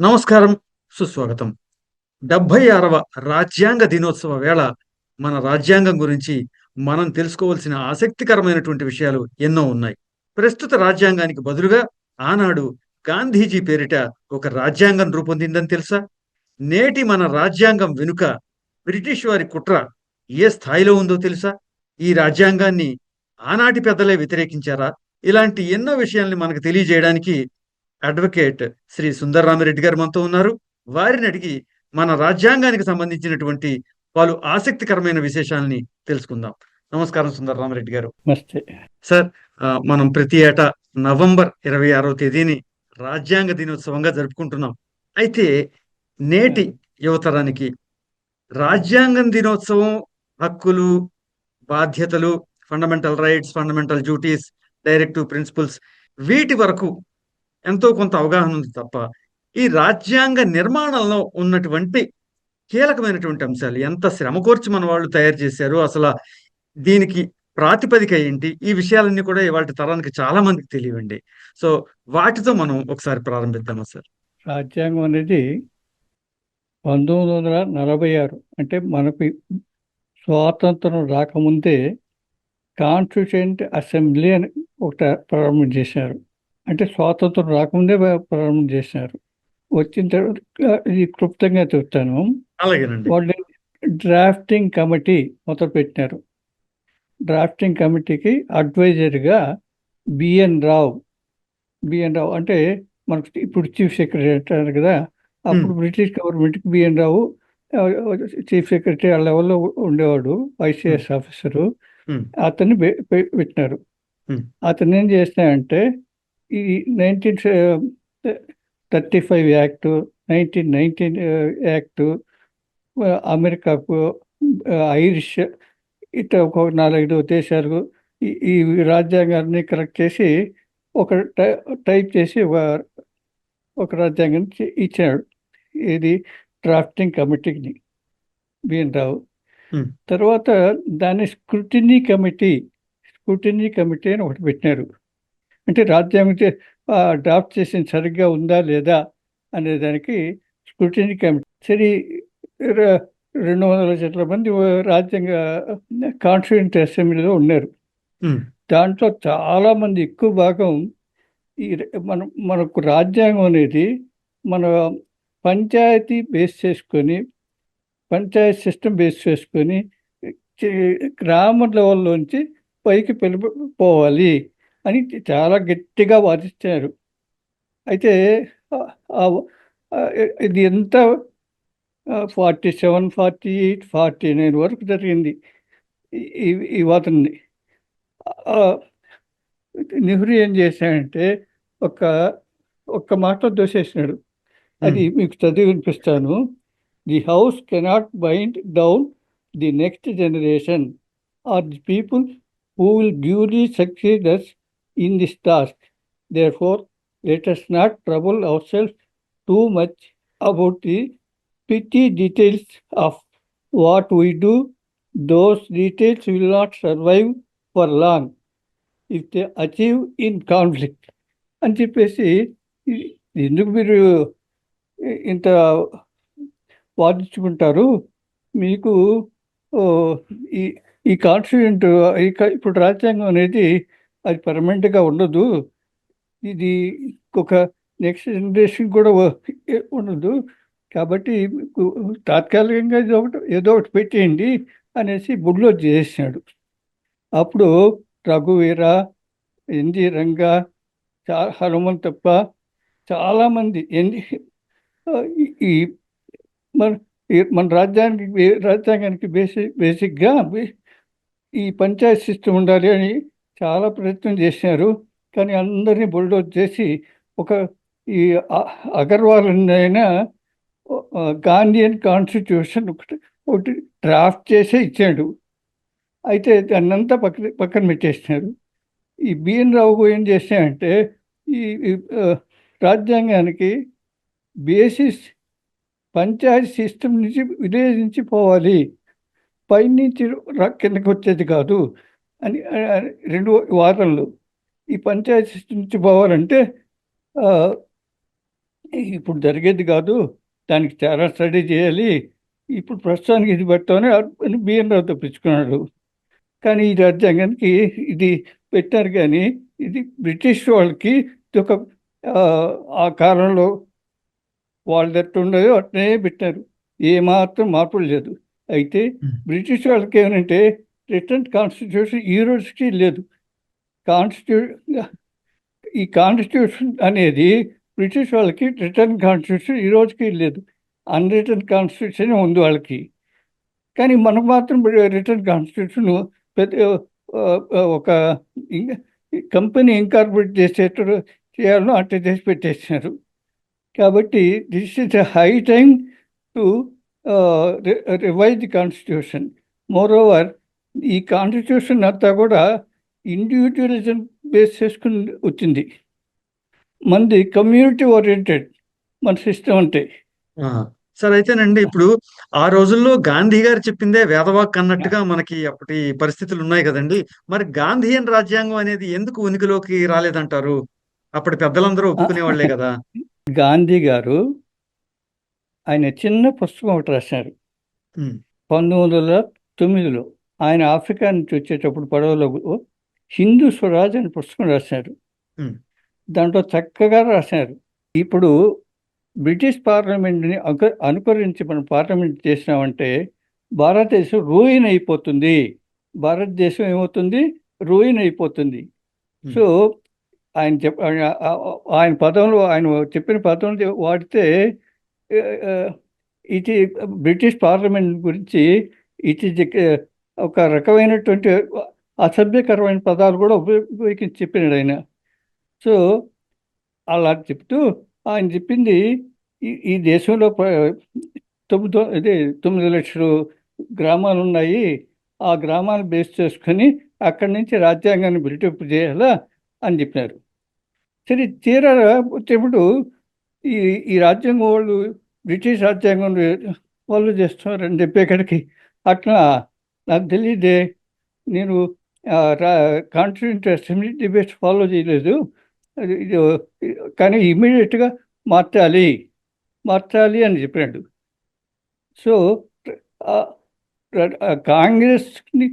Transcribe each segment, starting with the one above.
నమస్కారం సుస్వాగతం. డెబ్బై ఆరవ రాజ్యాంగ దినోత్సవ వేళ మన రాజ్యాంగం గురించి మనం తెలుసుకోవాల్సిన ఆసక్తికరమైనటువంటి విషయాలు ఎన్నో ఉన్నాయి. ప్రస్తుత రాజ్యాంగానికి బదులుగా ఆనాడు గాంధీజీ పేరిట ఒక రాజ్యాంగం రూపొందిందని తెలుసా? నేటి మన రాజ్యాంగం వెనుక బ్రిటిష్ వారి కుట్ర ఏ స్థాయిలో ఉందో తెలుసా? ఈ రాజ్యాంగాన్ని ఆనాటి పెద్దలే వ్యతిరేకించారా? ఇలాంటి ఎన్నో విషయాల్ని మనకు తెలియజేయడానికి అడ్వకేట్ శ్రీ సుందర్రామిరెడ్డి గారు మనతో ఉన్నారు. వారిని అడిగి మన రాజ్యాంగానికి సంబంధించినటువంటి పలు ఆసక్తికరమైన విశేషాలని తెలుసుకుందాం. నమస్కారం సుందర్రామిరెడ్డి గారు. నమస్తే. సార్ మనం ప్రతి ఏటా నవంబర్ ఇరవై ఆరో తేదీని రాజ్యాంగ దినోత్సవంగా జరుపుకుంటున్నాం. అయితే నేటి యువతరానికి రాజ్యాంగం దినోత్సవం హక్కులు బాధ్యతలు fundamental rights fundamental duties directive principles వీటి వరకు ఎంతో కొంత అవగాహన ఉంది తప్ప ఈ రాజ్యాంగ నిర్మాణంలో ఉన్నటువంటి కీలకమైనటువంటి అంశాలు ఎంత శ్రమ కోర్చి మన వాళ్ళు తయారు చేశారు అసలు దీనికి ప్రాతిపదిక ఏంటి? ఈ విషయాలన్నీ కూడా ఇవాళ తరానికి చాలా మందికి తెలియండి. సో వాటితో మనం ఒకసారి ప్రారంభిద్దామా సార్? రాజ్యాంగం అనేది పంతొమ్మిది వందల నలభై ఆరు అంటే మనకు స్వాతంత్రం రాకముందే కాన్స్టిట్యూషెంట్ అసెంబ్లీ అని ఒకటి ప్రారంభం చేశారు. అంటే స్వాతంత్రం రాకముందే ప్రారంభం చేశారు వచ్చిన తర్వాత ఇది క్లుప్తంగా చెప్తాను. వాళ్ళు డ్రాఫ్టింగ్ కమిటీ మొదలు పెట్టినారు. డ్రాఫ్టింగ్ కమిటీకి అడ్వైజర్గా బిఎన్ రావు బిఎన్ రావు అంటే మనకు ఇప్పుడు చీఫ్ సెక్రటరీ అంటారు కదా అప్పుడు బ్రిటిష్ గవర్నమెంట్కి బిఎన్ రావు చీఫ్ సెక్రటరీ ఆ లెవెల్లో ఉండేవాడు ఐసిఎస్ ఆఫీసరు. అతన్ని పెట్టినారు. అతను ఏం చేసినాయంటే ఈ nineteen thirty five act nineteen nineteen act అమెరికాకు ఐరిష్ ఇట్లా ఒక నాలుగైదు దేశాలకు ఈ రాజ్యాంగాన్ని కరెక్ట్ చేసి ఒక టై- టైప్ చేసి ఒక రాజ్యాంగాన్ని ఇచ్చాడు. ఇది డ్రాఫ్టింగ్ కమిటీని బిఎన్ రావు. తర్వాత దాన్ని స్క్రూటినీ కమిటీ స్క్రూటినీ కమిటీ అని ఒకటి పెట్టినారు. అంటే రాజ్యాంగం డ్రాఫ్ట్ చేసింది సరిగ్గా ఉందా లేదా అనే దానికి స్క్రూటినీ కమిటీ. సరే రెండు వందల చిట్ల మంది రాజ్యాంగ కాన్స్టిట్యూంట్ అసెంబ్లీలో ఉన్నారు. దాంట్లో చాలా మంది ఎక్కువ భాగం ఈ మన మనకు రాజ్యాంగం అనేది మన పంచాయతీ బేస్ చేసుకొని పంచాయతీ సిస్టమ్ బేస్ చేసుకొని గ్రామ లెవెల్లోంచి పైకి పోవాలి. అని చాలా గట్టిగా వాదించారు అయితే ఇది ఎంత forty seven forty eight forty nine వరకు జరిగింది. ఈ- వాదనని. నెహ్రూ ఏం చేశాడంటే ఒక ఒక్క మాట దోసేసినాడు. అది మీకు చదివి వినిపిస్తాను. The house cannot bind down the next generation or the people who will duly succeed in this task therefore let us not trouble our self too much about the petty details of what we do those details will not survive for long if they achieve in conflict అని చెప్పేసి ఎందుకు మీరు ఇంత వాదించుకుంటారు? మీకు ఈ ఈ constituent ఇప్పుడు రాజ్యాంగం అనేది అది పర్మనెంట్గా ఉండదు. ఇది ఒక నెక్స్ట్ జనరేషన్ కూడా ఉండదు. కాబట్టి తాత్కాలికంగా ఏదో ఒకటి ఏదో ఒకటి పెట్టేయండి అనేసి బుడ్లో చేసాడు అప్పుడు రఘువీర ఎన్జి రంగా చా హనుమంతప్ప చాలామంది ఎన్ని ఈ- మన ఈ మన రాజ్యానికి రాజ్యాంగానికి బేసిక్ బేసిక్గా ఈ పంచాయత్ సిస్టమ్ ఉండాలి అని చాలా ప్రయత్నం చేసినారు. కానీ అందరినీ బుల్డోజ్ చేసి ఒక ఈ అగర్వాల్ అయినా గాంధీయన్ కాన్స్టిట్యూషన్ ఒకటి ఒకటి డ్రాఫ్ట్ చేసే ఇచ్చాడు. అయితే దాన్నంతా పక్కన పక్కన పెట్టేసినారు. ఈ బిఎన్ రావు ఏం చేశాడంటే ఈ ఈ, రాజ్యాంగానికి బేసిస్ పంచాయతీ సిస్టమ్ నుంచి విలేజ్ నుంచి పోవాలి. పైనుంచి ర- కిందకి వచ్చేది కాదు. అని రెండు వాదనలు. ఈ పంచాయతీ సిస్టమ్ నుంచి పోవాలంటే ఇప్పుడు జరిగేది కాదు దానికి చాలా స్టడీ చేయాలి ఇప్పుడు ప్రస్తుతానికి ఇది పెట్టామని అని బిఎన్ రావు తప్పించుకున్నాడు కానీ ఈ రాజ్యాంగానికి ఇది పెట్టారు కానీ ఇది బ్రిటిష్ వాళ్ళకి ఇది ఒక ఆ, కాలంలో వాళ్ళు ఎట్లా ఉండదో అట్లనే పెట్టారు. ఏమాత్రం మార్పులు లేదు. అయితే. బ్రిటిష్ వాళ్ళకి ఏమంటే రిటర్న్ కాన్స్టిట్యూషన్ ఈ రోజుకి లేదు. కాన్స్టిట్యూ ఈ కాన్స్టిట్యూషన్ అనేది బ్రిటిష్ వాళ్ళకి రిటర్న్ కాన్స్టిట్యూషన్ ఈ రోజుకి లేదు. అన్రిటర్న్ కాన్స్టిట్యూషన్ ఉంది వాళ్ళకి. కానీ మనకు మాత్రం రిటర్న్ కాన్స్టిట్యూషన్ పెద్ద ఒక కంపెనీ ఇంకార్పొరేట్ చేసే చేయాలో అట్లా చేసి పెట్టేసినారు. కాబట్టి this is high time to revise the constitution moreover ఈ కాన్స్టిట్యూషన్ అంతా కూడా ఇండివిజువలిజం బేస్ చేసుకుని వచ్చింది. మంది కమ్యూనిటీ ఓరియంటెడ్ మన సిస్టమ్ అంటే. సార్ అయితేనండి ఇప్పుడు ఆ రోజుల్లో గాంధీ గారు చెప్పిందే వేదవాక్ అన్నట్టుగా మనకి అప్పటి పరిస్థితులు ఉన్నాయి కదండి. మరి గాంధీయన్ రాజ్యాంగం అనేది ఎందుకు ఉనికిలోకి రాలేదంటారు? అప్పటి పెద్దలందరూ ఒప్పుకునే వాళ్ళే కదా. గాంధీ గారు ఆయన చిన్న పుస్తకం ఒకటి రాశారు. పంతొమ్మిది వందల తొమ్మిదిలో. ఆయన ఆఫ్రికా నుంచి వచ్చేటప్పుడు పడవలో హిందూ స్వరాజ్ అనే పుస్తకం రాశారు. దాంట్లో చక్కగా రాశారు. ఇప్పుడు బ్రిటిష్ పార్లమెంట్ని అనుకరించి మనం పార్లమెంట్ చేసినామంటే భారతదేశం రూయిన్ అయిపోతుంది. భారతదేశం ఏమవుతుంది? రూయిన్ అయిపోతుంది. సో ఆయన చెప్ ఆయన- పదంలో ఆయన చెప్పిన పదంలో వాడితే ఇది బ్రిటిష్ పార్లమెంట్ గురించి ఇది ఒక రకమైనటువంటి అసభ్యకరమైన పదాలు కూడా ఉపయోగించి చెప్పినాడు ఆయన. సో అలా చెప్తూ ఆయన చెప్పింది ఈ ఈ దేశంలో తొమ్మిది తొమ్మిది లక్షలు గ్రామాలు ఉన్నాయి. ఆ గ్రామాలు బేస్ చేసుకొని అక్కడి నుంచి రాజ్యాంగాన్ని బిల్టప్ చేయాలా అని చెప్పినారు. సరే తీరా వచ్చేప్పుడు ఈ ఈ రాజ్యాంగం వాళ్ళు బ్రిటిష్ రాజ్యాంగం వాళ్ళు చేస్తున్నారని చెప్పేకాడికి అట్లా నాకు తెలియదే నేను కాన్స్టిట్యూంట్ అసెంబ్లీ డిబేట్స్ ఫాలో చేయలేదు. ఇది కానీ ఇమీడియట్గా మార్చాలి. మార్చాలి అని చెప్పాడు సో కాంగ్రెస్ని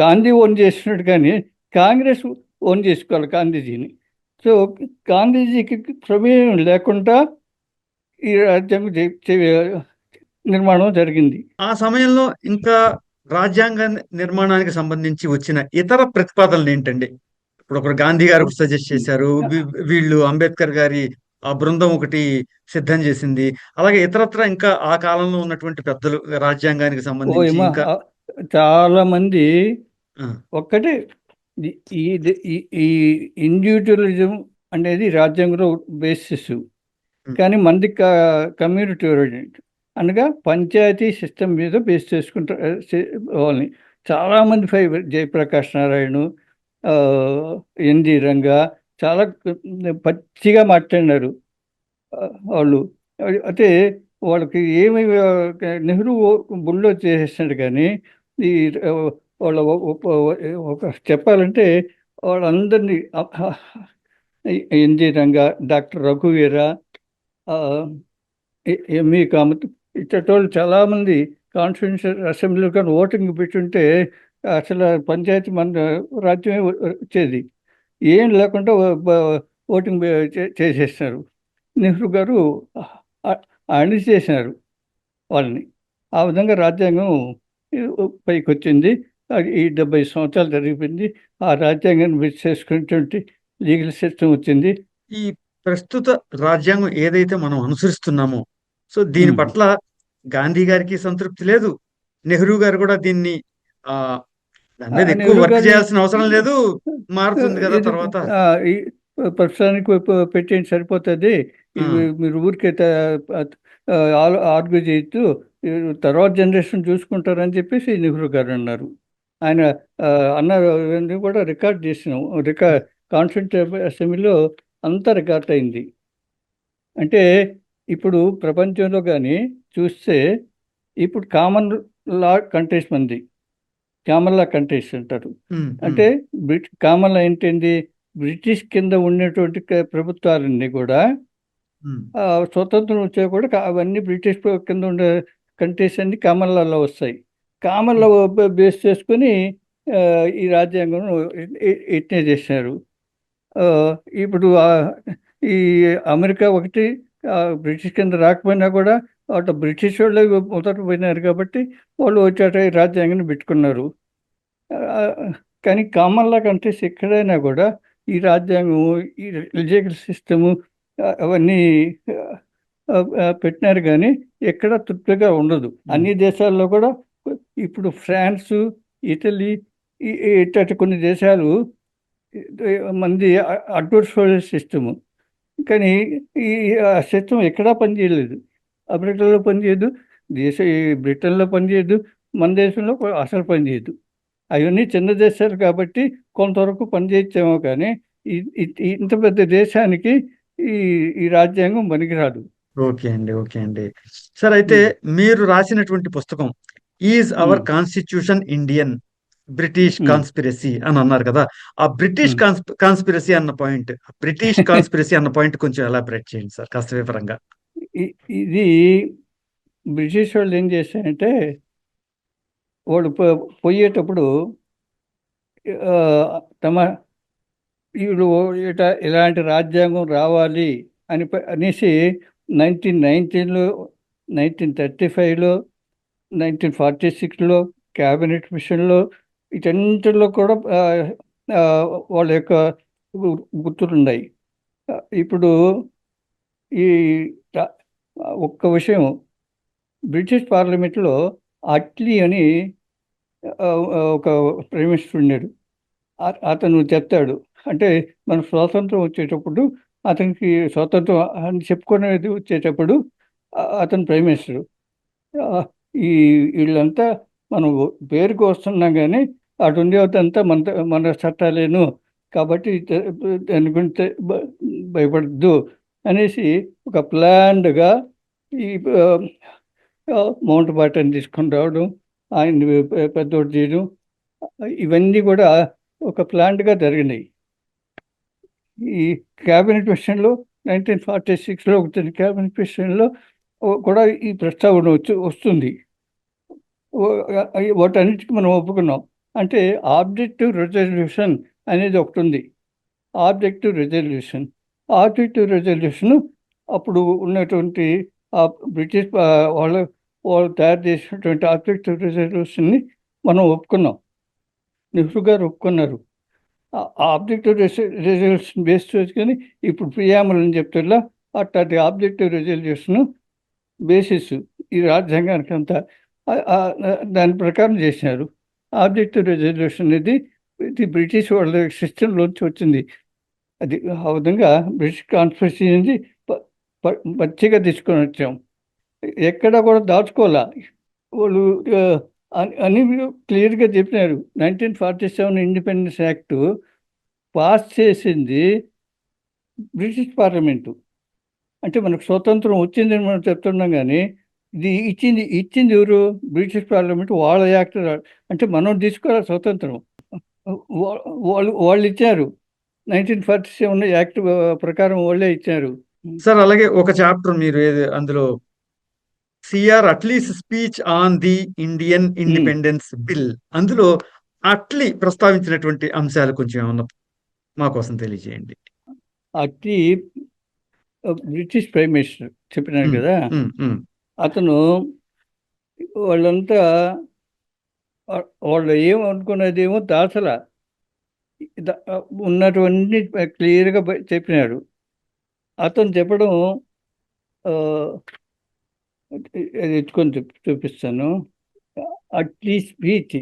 గాంధీ ఓన్ చేసినట్టు కానీ కాంగ్రెస్ ఓన్ చేసుకోవాలి గాంధీజీని. సో గాంధీజీకి ప్రమేయం లేకుండా ఈ రాజ్యాంగ నిర్మాణం జరిగింది. ఆ సమయంలో ఇంకా రాజ్యాంగ నిర్మాణానికి సంబంధించి వచ్చిన ఇతర ప్రతిపాదనలు ఏంటండి? ఇప్పుడు ఒకరు గాంధీ గారు సజెస్ట్ చేశారు వీళ్ళు అంబేద్కర్ గారి ఆ బృందం ఒకటి సిద్ధం చేసింది. అలాగే ఇతరత్ర ఇంకా ఆ కాలంలో ఉన్నటువంటి పెద్దలు రాజ్యాంగానికి సంబంధించి ఇంకా చాలా మంది ఒక్కటే ఈ- ఈ ఈ- ఈ ఇండివిజువలిజం అనేది రాజ్యాంగంలో బేసిస్ కానీ మంది కమ్యూనిటీ ఓరియంటెడ్. అనగా పంచాయతీ సిస్టమ్ మీద బేస్ చేసుకుంటారు వాళ్ళని చాలామంది ఫైవ్ జయప్రకాష్ నారాయణ ఎన్జి రంగా చాలా పచ్చిగా మాట్లాడినారు వాళ్ళు. అయితే వాళ్ళకి ఏమి నెహ్రూ బుల్లో చేసేసాడు కానీ ఈ వాళ్ళ ఒక చెప్పాలంటే వాళ్ళందరినీ ఎన్జి రంగా డాక్టర్ రఘువీర ఎంఈ కామత్ ఇచ్చటి వాళ్ళు చాలామంది కాన్స్టిట్యూన్సీ అసెంబ్లీలో కానీ ఓటింగ్ పెట్టుంటే అసలు పంచాయతీ మన రాజ్యమే వచ్చేది. ఏం లేకుండా ఓటింగ్ చేసేసినారు నెహ్రూ గారు ఆ- అణి చేసినారు వాళ్ళని. ఆ విధంగా రాజ్యాంగం పైకి వచ్చింది ఈ డెబ్బై సంవత్సరాలు జరిగిపోయింది. ఆ రాజ్యాంగాన్ని బేస్ చేసుకునేటువంటి లీగల్ సిస్టమ్ వచ్చింది. ఈ ప్రస్తుత రాజ్యాంగం ఏదైతే మనం అనుసరిస్తున్నామో సో దీని. పట్ల గాంధీ గారికి సంతృప్తి లేదు. నెహ్రూ గారు కూడా దీన్ని ఆ దాని మీద ఎక్కువ వర్క్ చేయాల్సిన అవసరం లేదు. మారుతుంది కదా తర్వాత. ప్రస్తుతానికి పె- పెట్టేయండి సరిపోతుంది. మీరు ఊరికే ఆర్గ్యూ ఈ తర్వాత జనరేషన్ చూసుకుంటారని చెప్పేసి నెహ్రూ గారు అన్నారు. ఆయన ఇవన్నీ కూడా రికార్డ్ చేసినాం. రికార్డ్ కాన్స్టిట్యూంట్ అసెంబ్లీలో అంతా రికార్డ్ అయింది. అంటే ఇప్పుడు ప్రపంచంలో కానీ చూస్తే ఇప్పుడు కామన్ లా కంట్రీస్ మంది కామన్ లా కంట్రీస్ అంటారు. అంటే బ్రిట్ కామన్ లా ఏంటండి? బ్రిటిష్ కింద ఉన్నటువంటి క- ప్రభుత్వాలన్నీ కూడా స్వతంత్రం వచ్చా కూడా అవన్నీ బ్రిటిష్ కింద ఉండే కంట్రీస్ అన్ని కామన్ లాలో వస్తాయి. కామన్ లా బేస్ చేసుకుని ఈ రాజ్యాంగం ఎట్నే చేశారు. ఇప్పుడు ఈ అమెరికా ఒకటి బ్రిటిష్ కింద రాకపోయినా కూడా అటు బ్రిటిష్ వాళ్ళు మొదట పోయినారు కాబట్టి వాళ్ళు వచ్చాట ఈ రాజ్యాంగాన్ని పెట్టుకున్నారు. కానీ కామన్ లా కంట్రీస్ ఎక్కడైనా కూడా ఈ రాజ్యాంగం ఈ లీగల్ సిస్టము అవన్నీ పెట్టినారు కానీ ఎక్కడ తృప్తిగా ఉండదు. అన్ని దేశాల్లో కూడా ఇప్పుడు ఫ్రాన్స్ ఇటలీ ఇట్లాంటి కొన్ని దేశాలు మంది అడ్వర్స్ సిస్టము. కానీ ఈ సిస్టమ్ ఎక్కడా పనిచేయలేదు. అమెరికాలో పనిచేయదు దేశ ఈ బ్రిటన్లో పనిచేయదు మన దేశంలో అసలు పనిచేయదు అవన్నీ చిన్న దేశాలు కాబట్టి కొంతవరకు పనిచేయచ్చేమో కానీ ఇంత పెద్ద దేశానికి ఈ ఈ రాజ్యాంగం పనికిరాదు. ఓకే అండి ఓకే అండి. సార్ అయితే మీరు రాసినటువంటి పుస్తకం is our. Constitution Indian British. Conspiracy అని అన్నారు కదా. ఆ బ్రిటిష్ కాన్స్పిరసీ అన్న పాయింట్ బ్రిటిష్ కాన్స్పిరసీ అన్న పాయింట్ కొంచెం ఎలాబరేట్ చేయండి సార్ కాస్త వివరంగా. ఇది బ్రిటిష్ వాళ్ళు ఏం చేశారంటే వాళ్ళు పో- పోయేటప్పుడు తమ వీళ్ళు ఇట ఇలాంటి రాజ్యాంగం రావాలి అని అనేసి నైన్టీన్ నైన్టీన్లో నైన్టీన్ థర్టీ ఫైవ్లో నైన్టీన్ ఫార్టీ సిక్స్లో క్యాబినెట్ మిషన్లో వీటన్నిటిలో కూడా వాళ్ళ యొక్క గుర్తులున్నాయి. గుర్తులు ఉన్నాయి ఇప్పుడు ఈ ఒక్క విషయం. బ్రిటిష్ పార్లమెంట్లో అట్లీ అని ఒక ప్రైమ్ మినిస్టర్ ఉన్నాడు. అతను చెప్తాడు. అంటే మన స్వాతంత్రం వచ్చేటప్పుడు అతనికి స్వాతంత్రం అని చెప్పుకునేది వచ్చేటప్పుడు అతను ప్రైమ్ మినిస్టర్. ఈ వీళ్ళంతా మనం పేరుకు వస్తున్నాం కానీ అటు ఉండేదంతా మన మన చట్టాలేను. కాబట్టి దాని గురించి భయపడద్దు. అనేసి ఒక ప్లాన్డ్గా ఈ మౌంట్ బాటన్ తీసుకొని రావడం ఆయన పెద్దోడు చేయడం ఇవన్నీ కూడా ఒక ప్లాన్డ్గా జరిగినాయి. ఈ క్యాబినెట్ మిషన్లో నైన్టీన్ ఫార్టీ సిక్స్లో వచ్చిన క్యాబినెట్ మిషన్లో కూడా ఈ ప్రస్తావన వచ్చి వస్తుంది. వాటన్నిటికీ మనం ఒప్పుకున్నాం. అంటే ఆబ్జెక్టివ్ రిజల్యూషన్ అనేది ఒకటి ఉంది. Objective resolution. ఆబ్జెక్టివ్ రెజల్యూషన్ అప్పుడు ఉన్నటువంటి ఆ బ్రిటిష్ వాళ్ళ వాళ్ళు తయారు చేసినటువంటి ఆబ్జెక్టివ్ రిజల్యూషన్ని మనం ఒప్పుకున్నాం. నెహ్రూ గారు ఒప్పుకున్నారు. ఆ ఆబ్జెక్టివ్ రిజల్యూషన్ బేస్ చేసుకొని ఇప్పుడు ప్రియామలు అని చెప్తున్నా అట్లాంటి ఆబ్జెక్టివ్ రిజల్యూషన్ బేసిస్ ఈ రాజ్యాంగానికి అంతా దాని ప్రకారం చేసినారు. ఆబ్జెక్టివ్ రిజల్యూషన్ అనేది ఇది బ్రిటిష్ వాళ్ళ సిస్టంలోంచి వచ్చింది. అది ఆ విధంగా బ్రిటిష్ కాన్స్పిరసీ నుంచి ప- పచ్చిగా తీసుకొని వచ్చాం. ఎక్కడ కూడా దాచుకోవాలా? వాళ్ళు అని అని క్లియర్గా చెప్పినారు. Nineteen forty seven independence act pass చేసింది బ్రిటిష్ పార్లమెంటు. అంటే మనకు స్వతంత్రం వచ్చిందని మనం చెప్తున్నాం కానీ ఇది ఇచ్చింది ఇచ్చింది ఎవరు? బ్రిటిష్ పార్లమెంట్ వాళ్ళ యాక్ట్ అంటే మనం తీసుకోవాలి స్వతంత్రం? వాళ్ళు వాళ్ళు ఇచ్చారు. నైన్టీన్ ఫార్టీ సెవెన్ యాక్ట్ ప్రకారం వాళ్ళే ఇచ్చారు. సార్ అలాగే ఒక చాప్టర్ మీరు ఏది అందులో CR Attlee's speech on the Indian independence bill. అందులో అట్లీ ప్రస్తావించినటువంటి అంశాలు కొంచెం ఏమన్నా మా కోసం తెలియజేయండి. అట్టి బ్రిటిష్ ప్రైమ్ మినిస్టర్ చెప్పినాను ఉమ్, కదా? అతను వాళ్ళంతా వాళ్ళు ఏమనుకున్నదేమో దాసల ఉన్నటువంటి క్లియర్గా చెప్పినాడు. అతను చెప్పడం ఎత్తుకొని చూపి చూపిస్తాను. Attlee speech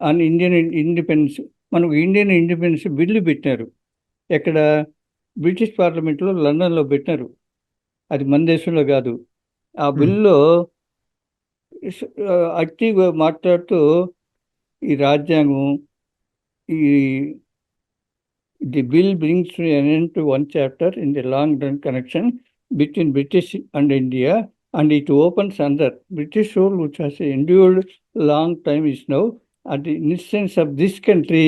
on Indian independence మనకు ఇండియన్ ఇండిపెండెన్స్ బిల్లు పెట్టినారు ఎక్కడ? బ్రిటిష్ పార్లమెంట్లో లండన్లో పెట్టినారు అది మన దేశంలో కాదు. ఆ బిల్లులో అట్టి మాట్లాడుతూ ఈ రాజ్యాంగం ఈ the bill brings an end to one chapter in the long run connection between British and India and it opens under British rule which has endured long time is now at the instance of this country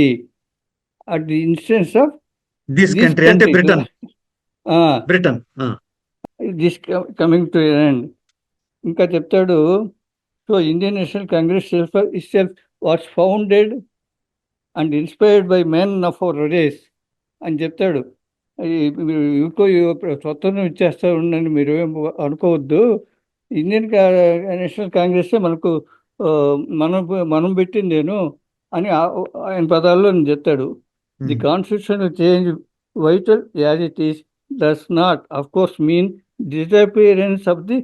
at the instance of this country అంటే Britain Britain ఆ, this coming to end ఇంకా చెప్తాడు so Indian National Congress self self was founded and inspired by men of our race అని చెప్తాడు. ఇంకో స్వతంత్రం ఇచ్చేస్తా ఉండండి మీరు ఏం అనుకోవద్దు. ఇండియన్ నేషనల్ కాంగ్రెస్ మనకు మనం మనం పెట్టింది నేను అని ఆయన పదాల్లో నేను చెప్తాడు. The constitution change vital as it is does not of course mean disappearance of the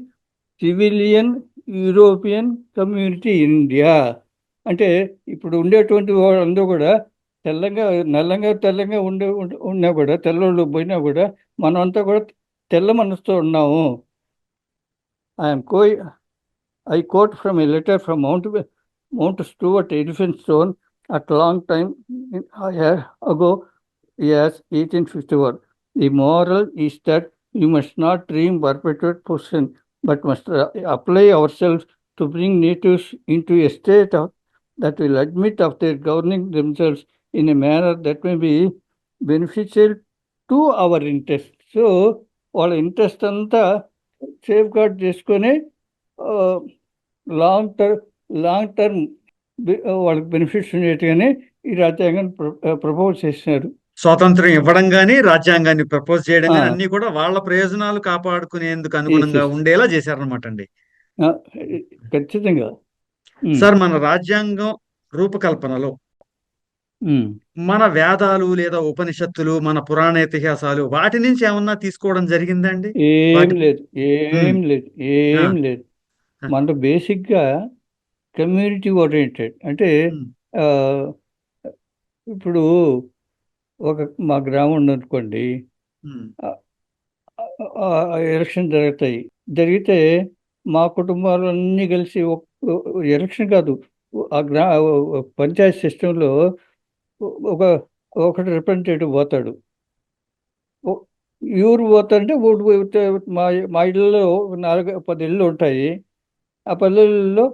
civilian European community India. అంటే ఇప్పుడు ఉండేటువంటి వాళ్ళందరూ కూడా తెల్లంగా నల్లంగా తెల్లంగా ఉండే ఉండ- ఉన్నా కూడా తెల్లోళ్ళు పోయినా కూడా మనమంతా కూడా తెల్ల మనసుతో ఉన్నాము I'm co I quote from a letter from Mount Mount Stuart Elphinstone at long time ago yes 1851 the moral is that we must not dream perpetuate possession but must uh, apply ourselves to bring natives into a state of, that will admit of their governing themselves in a manner that may be beneficial to our interest so వాళ్ళ interest అంతా safeguard చేసుకొని long term long term వాళ్ళకి benefits ఉండేట్టుగానే ఈ రాజ్యాంగాన్ని propose చేసినారు స్వాతంత్రం ఇవ్వడం గాని రాజ్యాంగాన్ని ప్రపోజ్ చేయడం. అన్ని కూడా వాళ్ళ ప్రయోజనాలు కాపాడుకునేందుకు అనుగుణంగా. ఉండేలా చేశారనమాట అండి ఖచ్చితంగా సార్ మన రాజ్యాంగం రూపకల్పనలో. మన వేదాలు లేదా ఉపనిషత్తులు మన పురాణ ఇతిహాసాలు వాటి నుంచి ఏమన్నా తీసుకోవడం జరిగిందండి? ఏం లేదు ఏం లేదు ఏం. లేదు. మన బేసిక్గా కమ్యూనిటీ ఓరియంటెడ్. అంటే ఇప్పుడు ఒక మా గ్రామం ఉందనుకోండి ఎలక్షన్ జరుగుతాయి. జరిగితే మా కుటుంబాలు అన్నీ కలిసి ఎలక్షన్ కాదు ఆ గ్రా పంచాయత్ సిస్టంలో ఒక ఒకటి రిప్రజెంటేటివ్ పోతాడు. ఎవరు పోతారంటే ఓటు పోతే మా మా ఇళ్ళలో నాలుగు పది ఇళ్ళు ఉంటాయి. ఆ పల్లెల్లో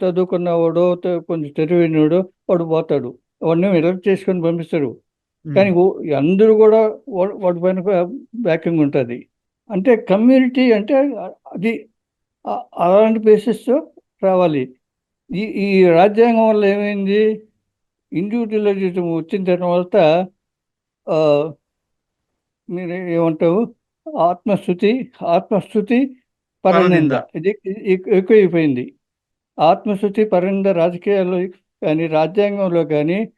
చదువుకున్న వాడు కొంచెం తెలివైనవాడు వాడు పోతాడు. వాడిని ఎలక్ట్ చేసుకొని పంపిస్తారు ఉమ్. కానీ అందరూ కూడా వాడి పైన బ్యాకింగ్ ఉంటుంది. అంటే కమ్యూనిటీ అంటే అది అలాంటి బేసిస్తో రావాలి. ఈ ఈ రాజ్యాంగం వల్ల ఏమైంది? ఇండివిజువలిజం వచ్చిన తర్వాత మీరు ఏమంటావు? ఆత్మస్థుతి ఆత్మస్థుతి పరనింద. ఇది ఇది ఎక్కు- ఎక్కువైపోయింది. ఆత్మస్థుతి పరనింద రాజకీయాల్లో కానీ రాజ్యాంగంలో కానీ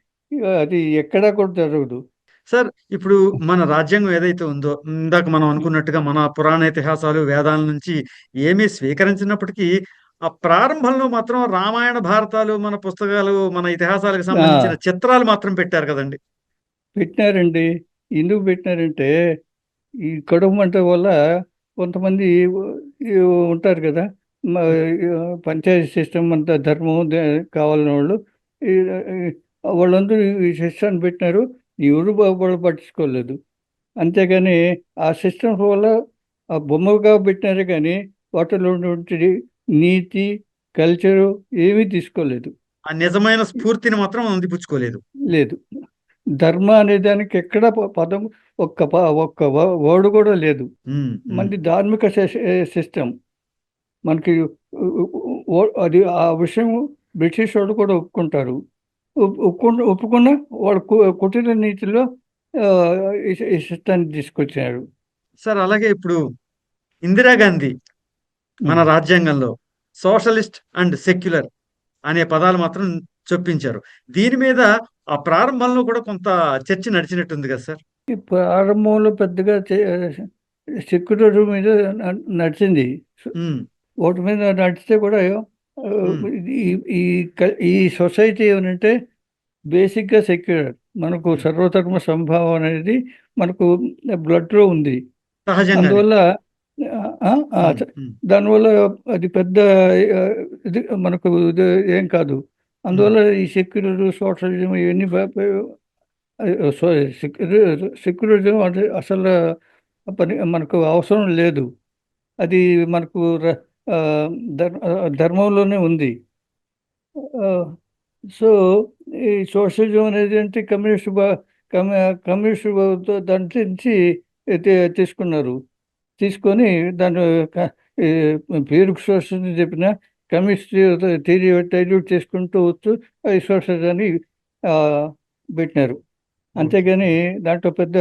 అది ఎక్కడా కూడా జరగదు. సార్ ఇప్పుడు మన రాజ్యాంగం ఏదైతే ఉందో ఇందాక మనం అనుకున్నట్టుగా మన పురాణ ఇతిహాసాలు వేదాల నుంచి ఏమీ స్వీకరించినప్పటికీ ఆ ప్రారంభంలో మాత్రం రామాయణ భారతాలు మన పుస్తకాలు మన ఇతిహాసాలకు సంబంధించిన చిత్రాలు మాత్రం పెట్టారు కదండి. పెట్టినారండి. ఎందుకు పెట్టినారంటే ఈ కడుపు మంట వల్ల కొంతమంది ఉంటారు కదా పంచాయతీ సిస్టమ్ అంతా ధర్మం కావాలని వాళ్ళు వాళ్ళందరూ ఈ సిస్టమ్ పెట్టినారు. ఎవరు వాళ్ళు పట్టించుకోలేదు. అంతేగాని ఆ సిస్టమ్ వల్ల ఆ బొమ్మగా పెట్టినారే కానీ వాటిలో ఉన్నటువంటి నీతి కల్చరు ఏమీ తీసుకోలేదు. ఆ నిజమైన స్ఫూర్తిని మాత్రం అందిపుచ్చుకోలేదు. లేదు. ధర్మ అనే దానికి ఎక్కడ పదం ఒక్క ఒక్క వర్డ్ కూడా లేదు. మనది ధార్మిక సిస్టమ్. మనకి అది ఆ విషయం బ్రిటిష్ వాళ్ళు కూడా ఒప్పుకుంటారు. ఒప్- ఒప్పుకున్న ఒప్పుకున్న వాడు కుటీర నీతిలో ఈ సిస్టాన్ని తీసుకొచ్చారు. సార్ అలాగే ఇప్పుడు ఇందిరాగాంధీ మన రాజ్యాంగంలో సోషలిస్ట్ అండ్ సెక్యులర్ అనే పదాలు మాత్రం చొప్పించారు. దీని మీద ఆ ప్రారంభంలో కూడా కొంత చర్చ నడిచినట్టుంది కదా సార్? ఈ ప్రారంభంలో పెద్దగా సెక్యులర్ మీద నడిచింది. వాటి మీద నడిస్తే కూడా. ఈ ఈ సొసైటీ ఏమంటే బేసిక్గా సెక్యులర్. మనకు సర్వధర్మ సంభావం అనేది మనకు బ్లడ్లో ఉంది. అందువల్ల దానివల్ల అది పెద్ద ఇది మనకు ఇది ఏం కాదు. అందువల్ల ఈ సెక్యులర్ సోషలిజం ఇవన్నీ సెక్యులరిజం అంటే అసలు పని మనకు అవసరం లేదు. అది మనకు ధర్మంలోనే ఉంది. సో ఈ సోషలిజం అనేది అంటే కమ్యూనిస్ట్ కమ్యూనిస్ట్ దాని నుంచి తీసుకున్నారు. తీసుకొని దాని క- ఈ పేరుకు సోర్సెస్ చెప్పిన కెమిస్ట్రీ థియరీ డైల్యూట్ చేసుకుంటూ వచ్చు అది సోర్సెస్ అని పెట్టినారు. అంతేగాని దాంట్లో పెద్ద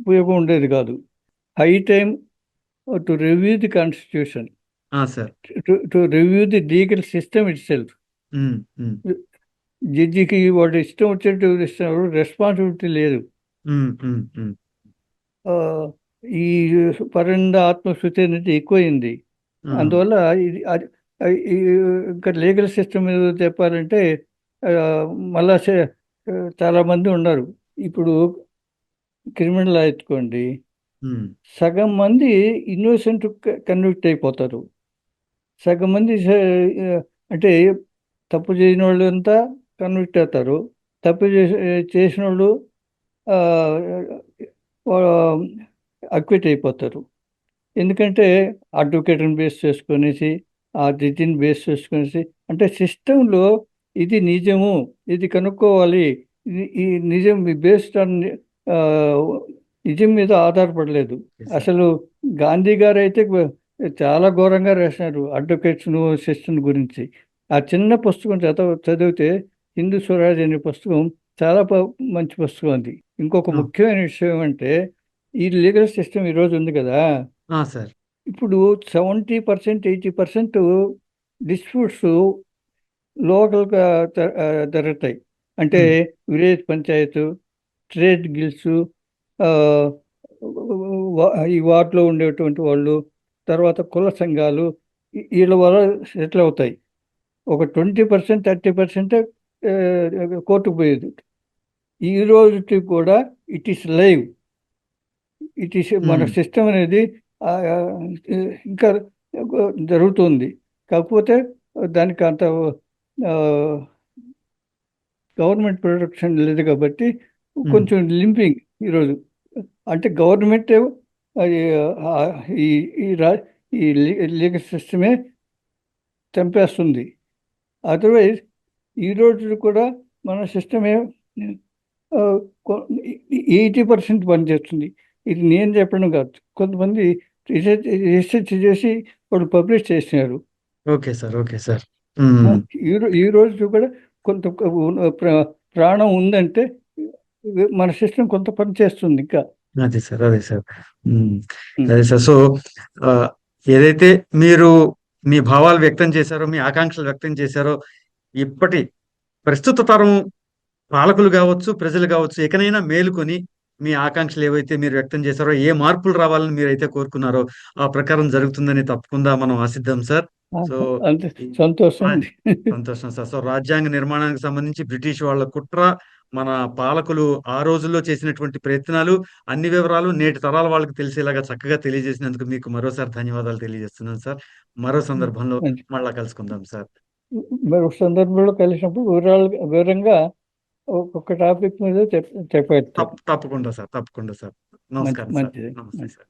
ఉపయోగం ఉండేది కాదు. High time to review the constitution. To review the legal system itself జడ్జికి వాడు ఇష్టం వచ్చేట్టు ఇస్తున్నారు రెస్పాన్సిబిలిటీ లేదు. ఈ పరంద ఆత్మశుద్ధి అనేది ఎక్కువైంది. అందువల్ల ఇది ఇంకా లీగల్ సిస్టమ్ మీద చెప్పాలంటే మళ్ళా చాలా మంది ఉన్నారు. ఇప్పుడు క్రిమినల్ ఎత్తుకోండి. సగం మంది ఇన్నోసెంట్ కన్విక్ట్ అయిపోతారు. సగం మంది అంటే తప్పు చేయని వాళ్ళు అంతా కన్విక్ట్ అవుతారు. తప్పు చేసి చేసిన వాళ్ళు అక్విట్ అయిపోతారు ఎందుకంటే అడ్వకేట్ని బేస్ చేసుకొనేసి ఆ జడ్జిని బేస్ చేసుకొనేసి అంటే సిస్టంలో ఇది నిజము ఇది కనుక్కోవాలి ఈ నిజం బేస్డ్ ఆన్ నిజం మీద ఆధారపడలేదు. అసలు గాంధీ గారు అయితే చాలా ఘోరంగా రాసినారు అడ్వకేట్స్ సిస్టమ్ గురించి ఆ చిన్న పుస్తకం చదవ చదివితే హిందూ స్వరాజ్ అనే పుస్తకం చాలా మంచి పుస్తకం అది ఇంకొక. ముఖ్యమైన విషయం అంటే ఈ లీగల్ సిస్టమ్ ఈరోజు ఉంది కదా. సార్. ఇప్పుడు seventy percent eighty percent disputes లోకల్గా జరుగుతాయి. అంటే విలేజ్ పంచాయత్ ట్రేడ్ గిల్స్ ఈ వార్డులో ఉండేటువంటి వాళ్ళు తర్వాత కుల సంఘాలు వీళ్ళ వల్ల సెటిల్ అవుతాయి. ఒక ట్వంటీ పర్సెంట్ థర్టీ పర్సెంట్ కోర్టుకు పోయేది. ఈ రోజుకి కూడా it is live it is మన Hmm. సిస్టమ్ అనేది ఆ, ఆ, ఇంకా జరుగుతుంది. కాకపోతే దానికి అంత గవర్నమెంట్ ప్రొటెక్షన్ లేదు కాబట్టి కొంచెం లింపింగ్ ఈరోజు. అంటే గవర్నమెంట్ ఈ ఈ రా ఈ లీగల్ సిస్టమే చంపేస్తుంది. అదర్వైజ్ ఈ రోజు కూడా మన సిస్టమే ఎయిటీ పర్సెంట్ పనిచేస్తుంది. ఇది నేను చెప్పడం కాదు. కొంతమంది రీసెర్చ్ రీసెర్చ్ చేసి వాళ్ళు పబ్లిష్ చేసినారు. Okay sir okay sir. ఈ రోజు కూడా కొంత ప్ర- ప్రాణం ఉందంటే మన సిస్టమ్ కొంత పని చేస్తుంది ఇంకా. అదే సార్ అదే సార్. అదే సార్. సో ఏదైతే మీరు మీ భావాలు వ్యక్తం చేశారో మీ ఆకాంక్షలు వ్యక్తం చేశారో ఇప్పటి ప్రస్తుత తరం పాలకులు కావచ్చు ప్రజలు కావచ్చు ఎకనైనా మేలుకొని మీ ఆకాంక్షలు ఏవైతే మీరు వ్యక్తం చేశారో ఏ మార్పులు రావాలని మీరైతే కోరుకున్నారో ఆ ప్రకారం జరుగుతుందని తప్పకుండా మనం ఆశిద్దాం సార్. సో సంతోషం. సంతోషం సార్. సో రాజ్యాంగ నిర్మాణానికి సంబంధించి బ్రిటిష్ వాళ్ళ కుట్ర మన పాలకులు ఆ రోజుల్లో చేసినటువంటి ప్రయత్నాలు అన్ని వివరాలు నేటి తరాల వాళ్ళకి తెలిసేలాగా చక్కగా తెలియజేసినందుకు మీకు మరోసారి ధన్యవాదాలు తెలియజేస్తున్నాను సార్. మరో సందర్భంలో మళ్ళా కలుసుకుందాం సార్. మరొక సందర్భంలో కలిసినప్పుడు వివరాలు వివరంగా ఒక్కొక్క టాపిక్ మీద చెప్ చెప్పేస్తాం తప్ప- తప్పకుండా సార్ తప్పకుండా సార్ నమస్కారం సార్ మంచిది. నమస్తే. సార్